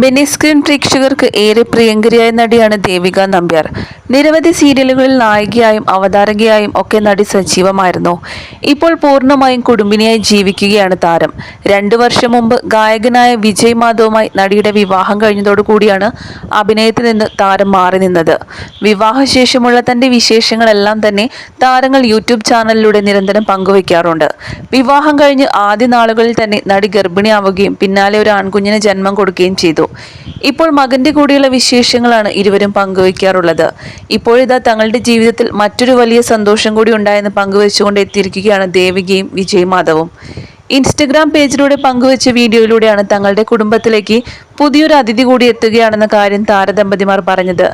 Mini screen പ്രേക്ഷകർക്ക് ഏറെ പ്രിയങ്കരിയായ നടിയാണ് ദേവിക നമ്പ്യാർ. നിരവധി സീരിയലുകളിൽ നായികയായും അവതാരകയായും ഒക്കെ നടി സജീവമായിരുന്നു. ഇപ്പോൾ പൂർണമായും കുടുംബിനിയായി ജീവിക്കുകയാണ് താരം. രണ്ടു വർഷം മുമ്പ് ഗായകനായ വിജയ് മാധവുമായി നടിയുടെ വിവാഹം കഴിഞ്ഞതോടുകൂടിയാണ് അഭിനയത്തിൽ നിന്ന് താരം മാറി നിന്നത്. വിവാഹശേഷമുള്ള തന്റെ വിശേഷങ്ങളെല്ലാം തന്നെ താരങ്ങൾ യൂട്യൂബ് ചാനലിലൂടെ നിരന്തരം പങ്കുവയ്ക്കാറുണ്ട്. വിവാഹം കഴിഞ്ഞ് ആദ്യ നാളുകളിൽ തന്നെ നടി ഗർഭിണിയാവുകയും പിന്നാലെ ഒരു ആൺകുഞ്ഞിന് ജന്മം കൊടുക്കുകയും ചെയ്തു. ഇപ്പോൾ മകന്റെ കൂടെയുള്ള വിശേഷങ്ങളാണ് ഇരുവരും പങ്കുവയ്ക്കാറുള്ളത്. ഇപ്പോഴിതാ തങ്ങളുടെ ജീവിതത്തിൽ മറ്റൊരു വലിയ സന്തോഷം കൂടി ഉണ്ടായെന്ന് പങ്കുവച്ചുകൊണ്ട് എത്തിയിരിക്കുകയാണ് ദേവികയും വിജയ് മാധവും. ഇൻസ്റ്റഗ്രാം പേജിലൂടെ പങ്കുവച്ച വീഡിയോയിലൂടെയാണ് തങ്ങളുടെ കുടുംബത്തിലേക്ക് പുതിയൊരു അതിഥി കൂടി എത്തുകയാണെന്ന കാര്യം താരദമ്പതിമാർ പറഞ്ഞത്.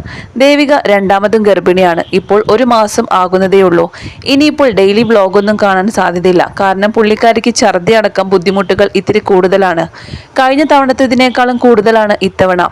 ദേവിക രണ്ടാമതും ഗർഭിണിയാണ്. ഇപ്പോൾ ഒരു മാസം ആകുന്നതേയുള്ളൂ ഇനിയിപ്പോൾ ഡെയിലി വ്ലോഗൊന്നും കാണാൻ സാധ്യതയില്ല. കാരണം പുള്ളിക്കാരിക്ക് ഛർദി അടക്കം ബുദ്ധിമുട്ടുകൾ ഇത്തിരി കൂടുതലാണ്. കഴിഞ്ഞ തവണത്തേതിനേക്കാളും കൂടുതലാണ് ഇത്തവണ.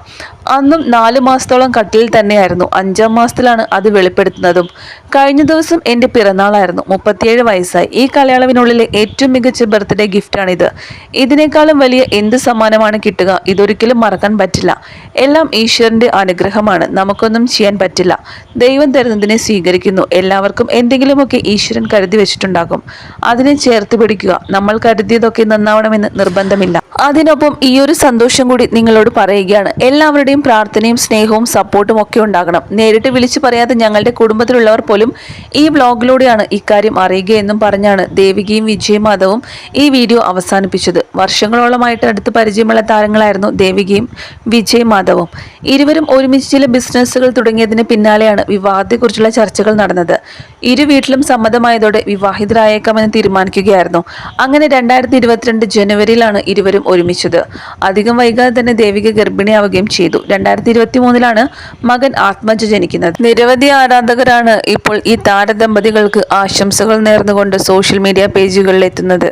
അന്നും നാല് മാസത്തോളം കട്ടിലിൽ തന്നെയായിരുന്നു. അഞ്ചാം മാസത്തിലാണ് അത് വെളിപ്പെടുത്തുന്നതും. കഴിഞ്ഞ ദിവസം എന്റെ പിറന്നാളായിരുന്നു. മുപ്പത്തിയേഴ് വയസ്സായി. ഈ കാലയളവിനുള്ളിലെ ഏറ്റവും മികച്ച ബർത്ത്ഡേ ഗിഫ്റ്റാണിത്. ഇതിനേക്കാളും വലിയ എന്ത് സമ്മാനമാണ് കിട്ടുക? ഇതൊരിക്കലും മറക്കാൻ പറ്റില്ല. എല്ലാം ഈശ്വരന്റെ അനുഗ്രഹമാണ്. നമുക്കൊന്നും ചെയ്യാൻ പറ്റില്ല. ദൈവം തരുന്നതിനെ സ്വീകരിക്കുന്നു. എല്ലാവർക്കും എന്തെങ്കിലുമൊക്കെ ഈശ്വരൻ കരുതി വെച്ചിട്ടുണ്ടാകും. അതിനെ ചേർത്ത് പിടിക്കുക. നമ്മൾ കരുതിയതൊക്കെ നന്നാവണമെന്ന് നിർബന്ധമില്ല. അതിനൊപ്പം ഈ ഒരു സന്തോഷം കൂടി നിങ്ങളോട് പറയുകയാണ്. എല്ലാവരുടെയും പ്രാർത്ഥനയും സ്നേഹവും സപ്പോർട്ടും ഒക്കെ ഉണ്ടാകണം. നേരിട്ട് വിളിച്ചു പറയാതെ ഞങ്ങളുടെ കുടുംബത്തിലുള്ളവർ പോലും ഈ വ്ലോഗിലൂടെയാണ് ഇക്കാര്യം അറിയുകയെന്നും പറഞ്ഞാണ് ദേവികയും വിജയമാധവും ഈ വീഡിയോ അവസാനിപ്പിച്ചത്. വർഷങ്ങളോളമായിട്ട് അടുത്ത് പരിചയമുള്ള താരങ്ങളായിരുന്നു ദേവികയും വിജയമാധവും ഇരുവരും ഒരുമിച്ച് ചില ബിസിനസ്സുകൾ തുടങ്ങിയതിന് പിന്നാലെയാണ് വിവാഹത്തെക്കുറിച്ചുള്ള ചർച്ചകൾ നടന്നത്. ഇരു വീട്ടിലും സമ്മതമായതോടെ വിവാഹിതരായേക്കാമെന്ന് തീരുമാനിക്കുകയായിരുന്നു. അങ്ങനെ രണ്ടായിരത്തി ഇരുപത്തിരണ്ട് ജനുവരിയിലാണ് ഇരുവരും ഒരുമിച്ചത്. അധികം വൈകാതെ തന്നെ ദേവിക ഗർഭിണിയാവുകയും ചെയ്തു. രണ്ടായിരത്തി ഇരുപത്തി മൂന്നിലാണ് മകൻ ആത്മജ ജനിക്കുന്നത്. നിരവധി ആരാധകരാണ് ഇപ്പോൾ ഈ താരദമ്പതികൾക്ക് ആശംസകൾ നേർന്നുകൊണ്ട് സോഷ്യൽ മീഡിയ പേജുകളിൽ എത്തുന്നത്